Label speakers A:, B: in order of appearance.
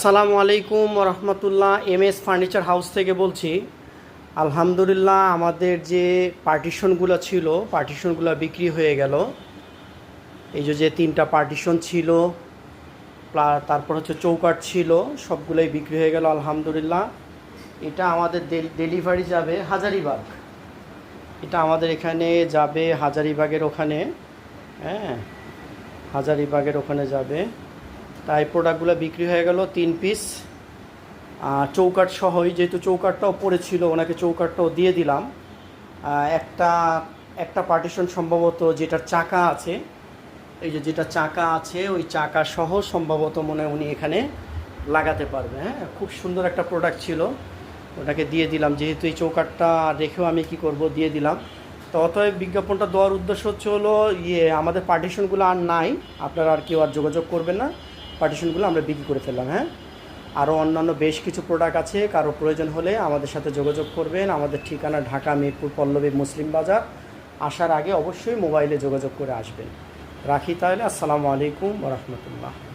A: আসসালামু আলাইকুম রহমতুল্লাহ এম এস ফার্নিচার হাউস থেকে বলছি। আলহামদুলিল্লাহ, আমাদের যে পার্টিশনগুলো ছিল, পার্টিশনগুলো বিক্রি হয়ে গেল। এই যে তিনটা পার্টিশন ছিল তারপর হচ্ছে চৌকাট ছিল, সবগুলোই বিক্রি হয়ে গেল, আলহামদুলিল্লাহ। এটা আমাদের ডেলিভারি যাবে হাজারিবাগ। এটা আমাদের এখানে যাবে হাজারিবাগের ওখানে হ্যাঁ হাজারিবাগের ওখানে যাবে। তাই প্রোডাক্টগুলো বিক্রি হয়ে গেল তিন পিস চৌকাট সহই যেহেতু চৌকাটটাও পড়েছিল, ওনাকে চৌকাটটাও দিয়ে দিলাম। একটা একটা পার্টিশন সম্ভবত যেটার চাকা আছে, এই যে যেটা চাকা আছে, ওই চাকা সহ সম্ভবত মনে উনি এখানে লাগাতে পারবে হ্যাঁ? খুব সুন্দর একটা প্রোডাক্ট ছিল। ওটাকে দিয়ে দিলাম, যেহেতু এই চৌকাটটা রেখেও আমি কি করব, দিয়ে দিলাম। তো অতএব বিজ্ঞাপনটা দেওয়ার উদ্দেশ্য হচ্ছে হলো ইয়ে আমাদের পার্টিশনগুলো আর নাই। আপনারা আর কেউ আর যোগাযোগ করবেন না। পার্টিশনগুলো আমরা বিক্রি করে ফেললাম হ্যাঁ? আরও অন্যান্য বেশ কিছু প্রোডাক্ট আছে, কারও প্রয়োজন হলে আমাদের সাথে যোগাযোগ করবেন। আমাদের ঠিকানা ঢাকা, মিরপুর, পল্লবী মুসলিম বাজার। আসার আগে অবশ্যই মোবাইলে যোগাযোগ করে আসবেন। রাখি তাহলে, আসসালামু আলাইকুম রহমতুল্লাহ।